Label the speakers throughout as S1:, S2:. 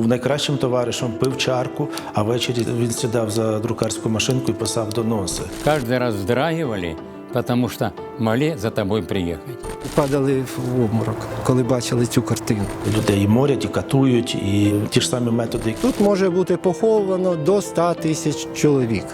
S1: був найкращим товаришем, пив чарку, а ввечері він сідав за друкарську машинку і писав доноси.
S2: Кожен раз вздрагивали, тому що малі за тобою приїхати.
S3: Падали в обморок, коли бачили цю картину.
S1: Людей і морять, і катують, і ті ж самі методи.
S3: Тут може бути поховано до 100 тисяч чоловік.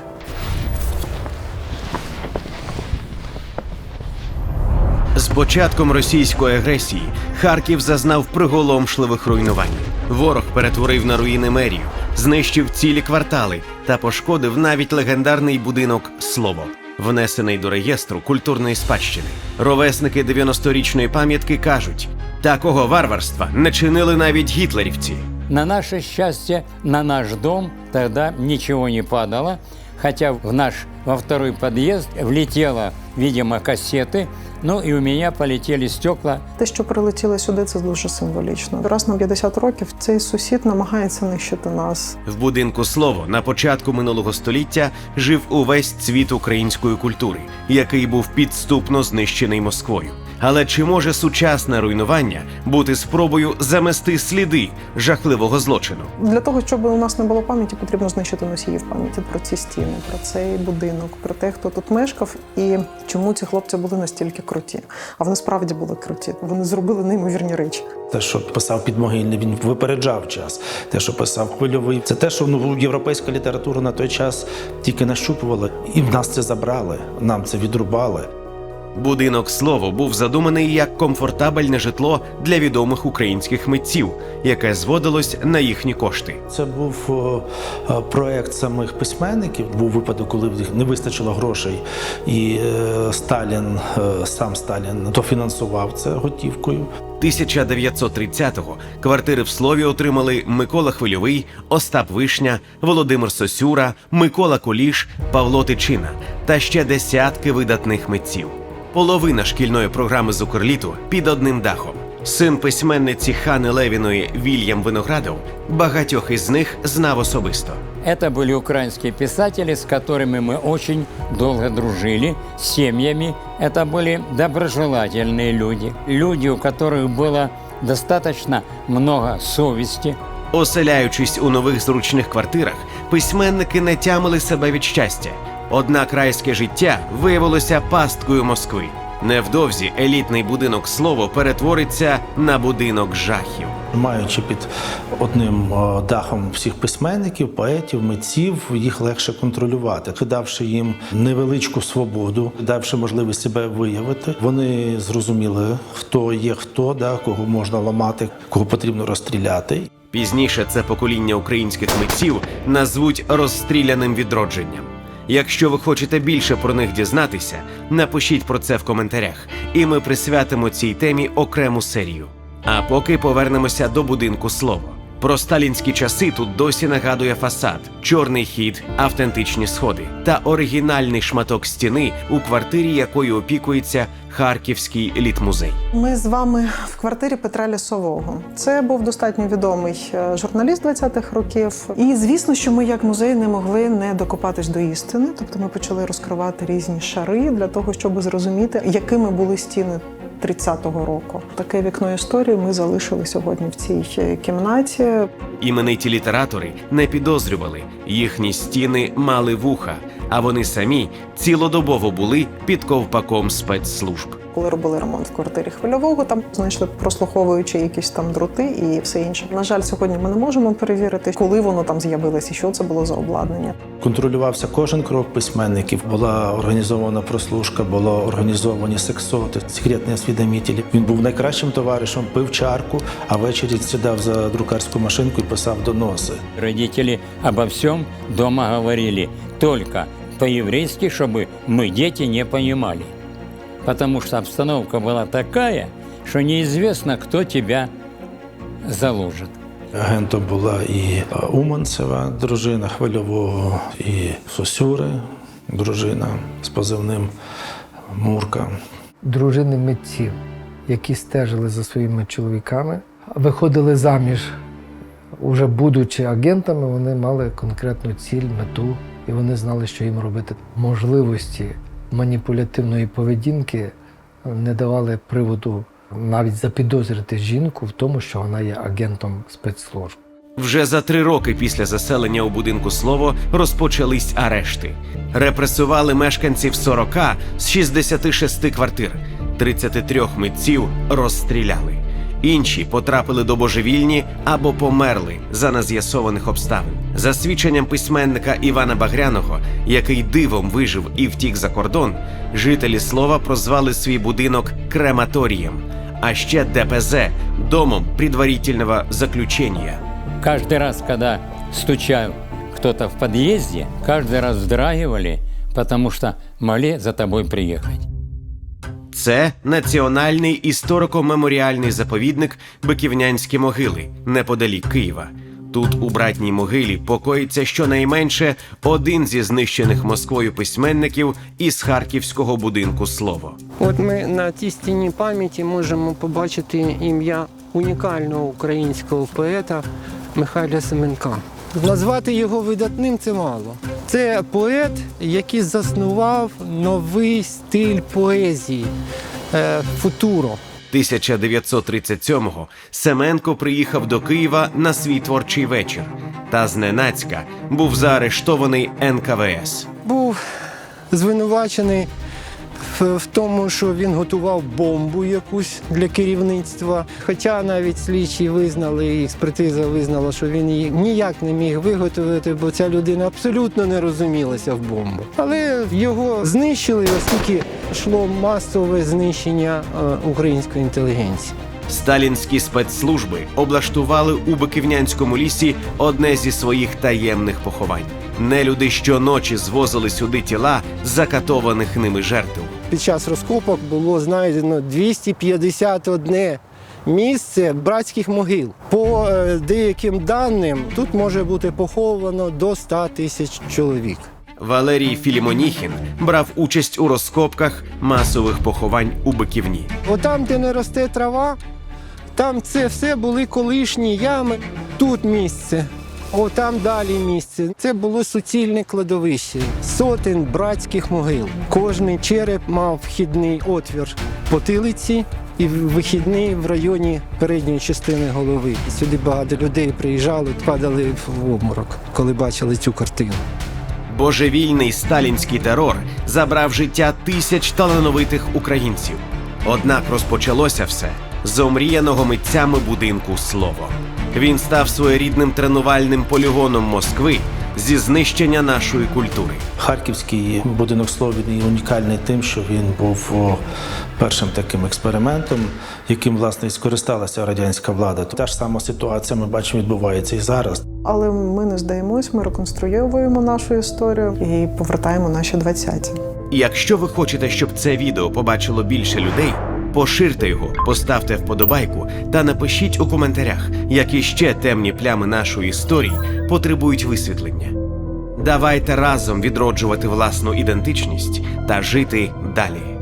S4: З початком російської агресії Харків зазнав приголомшливих руйнувань. Ворог перетворив на руїни мерію, знищив цілі квартали та пошкодив навіть легендарний будинок Слово, внесений до реєстру культурної спадщини. Ровесники 90-річної пам'ятки кажуть: такого варварства не чинили навіть гітлерівці.
S2: На наше счастье, на наш дом тогда ничего не падало, хотя в наш во второй подъезд влетело, видимо, кассеты, ну и у меня полетели стекла.
S5: Те, що прилетіли сюди, це дуже символічно. Раз на 50 років цей сусід намагається нищити нас.
S4: В будинку слово на початку минулого століття жив увесь цвіт української культури, який був підступно знищений Москвою. Але чи може сучасне руйнування бути спробою замести сліди жахливого злочину?
S5: Для того, щоб у нас не було пам'яті, потрібно знищити носіїв пам'яті про ці стіни, про цей будинок, про те, хто тут мешкав, і чому ці хлопці були настільки круті. А вони справді були круті. Вони зробили неймовірні речі.
S1: Те, що писав підмогильний, він випереджав час. Те, що писав хвильовий, це те, що ну, європейська література на той час тільки нащупувала, і в нас це забрали, нам це відрубали.
S4: Будинок слово був задуманий як комфортабельне житло для відомих українських митців, яке зводилось на їхні кошти.
S1: Це був проект самих письменників. Був випадок, коли в не вистачило грошей, і е, Сталін, е, сам Сталін, дофінансував це готівкою.
S4: 1930-го квартири в слові отримали Микола Хвильовий, Остап Вишня, Володимир Сосюра, Микола Куліш, Павло Тичина та ще десятки видатних митців Половина шкільної програми з Укрліту під одним дахом. Син письменниці Хани Левіної Вільям Виноградов багатьох із них знав особисто.
S2: Это были украинские писатели, с которыми мы очень долго дружили, с семьями. Это были доброжелательные люди, люди, у которых было достаточно много совести,
S4: Оселяючись у нових зручних квартирах, письменники не тямили себе від щастя. Однак райське життя виявилося пасткою Москви. Невдовзі елітний будинок слово перетвориться на будинок жахів.
S1: Маючи під одним дахом всіх письменників, поетів, митців, їх легше контролювати, давши їм невеличку свободу, давши можливість себе виявити. Вони зрозуміли, хто є хто, да, кого можна ламати, кого потрібно розстріляти.
S4: Пізніше це покоління українських митців назвуть розстріляним відродженням. Якщо ви хочете більше про них дізнатися, напишіть про це в коментарях, і ми присвятимо цій темі окрему серію. А поки повернемося до будинку слово. Про сталінські часи тут досі нагадує фасад, чорний хід, автентичні сходи та оригінальний шматок стіни, у квартирі якої опікується Харківський літмузей.
S5: Ми з вами в квартирі Петра Лісового. Це був достатньо відомий е, журналіст 20-х років. І звісно, що ми, як музей, не могли не докопатись до істини. Тобто ми почали розкривати різні шари для того, щоб зрозуміти, якими були стіни. 30-го року. Таке вікно історії ми залишили сьогодні в цій кімнаті.
S4: Імениті літератори не підозрювали, їхні стіни мали вуха, а вони самі цілодобово були під ковпаком спецслужб.
S5: Коли робили ремонт в квартирі хвильового, там знайшли прослуховуючи якісь там дроти і все інше. На жаль, сьогодні ми не можемо перевірити, коли воно там з'явилось і що це було за обладнання.
S1: Контролювався кожен крок письменників. Була організована прослушка, були організовані сексоти, секретні освідомителі. Він був найкращим товаришем, пив чарку, а ввечері сідав за друкарську машинку і писав доноси.
S2: Родители обо всем дома говорили только по-еврейски, чтобы мы, дети, не понимали. Потому что обстановка была такая, что неизвестно, кто тебя заложит.
S1: Агентом була і е, Уманцева, дружина хвильового, і Сосюри, дружина з позивним Мурка.
S6: дружини митців, які стежили за своїми чоловіками, виходили заміж. Уже будучи агентами, вони мали конкретну ціль, мету, і вони знали, що їм робити. Можливості маніпулятивної поведінки не давали приводу навіть запідозрити жінку в тому, що вона є агентом спецслужб.
S4: Вже за три роки після заселення у будинку слово розпочались арешти. Репресували мешканців 40 з 66 квартир, 33 митців розстріляли. Інші потрапили до божевільні або померли за нез'ясованих обставин. За свідченням письменника Івана Багряного, який дивом вижив і втік за кордон, жителі слова прозвали свій будинок крематорієм, а ще ДПЗ домом предварительного заключення.
S2: Каждый раз, когда стучал кто-то в подъезде, каждый раз вздрагивали, потому что могли за тобой приехать.
S4: Це національний історико-меморіальний заповідник Биківнянські могили неподалік Києва. Тут у братній могилі покоїться щонайменше один зі знищених Москвою письменників із харківського будинку слово.
S7: От ми на цій стіні пам'яті можемо побачити ім'я унікального українського поета Михайля Семенка.
S3: Назвати його видатним це мало. Це поет, який заснував новий стиль поезії е, футуро.
S4: 1937-го Семенко приїхав до Києва на свій творчий вечір та зненацька був заарештований НКВС.
S3: Був звинувачений в, в тому, що він готував бомбу якусь для керівництва. Хоча навіть слідчі визнали, і експертиза визнала, що він її ніяк не міг виготовити, бо ця людина абсолютно не розумілася в бомбу. Але його знищили, оскільки йшло масове знищення е, української інтелігенції.
S4: Сталінські спецслужби облаштували у Биківнянському лісі одне зі своїх таємних поховань. Нелюди щоночі звозили сюди тіла закатованих ними жертв.
S3: Під час розкопок було знайдено 251 місце братських могил. По е, деяким даним тут може бути поховано до 100 тисяч чоловік.
S4: Валерій Філімоніхін брав участь у розкопках масових поховань у Биківні.
S3: Отам, де не росте трава, там це все були колишні ями. Тут місце. О, там далі місце. Це було суцільне кладовище, сотень братських могил. Кожний череп мав вхідний отвір потилиці і вихідний в районі передньої частини голови. Сюди багато людей приїжджали, падали в обморок, коли бачили цю картину.
S4: Божевільний сталінський терор забрав життя тисяч талановитих українців. Однак розпочалося все з омріяного митцями будинку слово. Він став своєрідним тренувальним полігоном Москви зі знищення нашої культури.
S1: Харківський будинок слова він унікальний тим, що він був першим таким експериментом, яким власне і скористалася радянська влада. Та ж сама ситуація ми бачимо відбувається і зараз.
S5: Але ми не здаємось, ми реконструюємо нашу історію і повертаємо наші 20-ті.
S4: Якщо ви хочете, щоб це відео побачило більше людей, поширте його, поставте вподобайку та напишіть у коментарях, які ще темні плями нашої історії потребують висвітлення. Давайте разом відроджувати власну ідентичність та жити далі.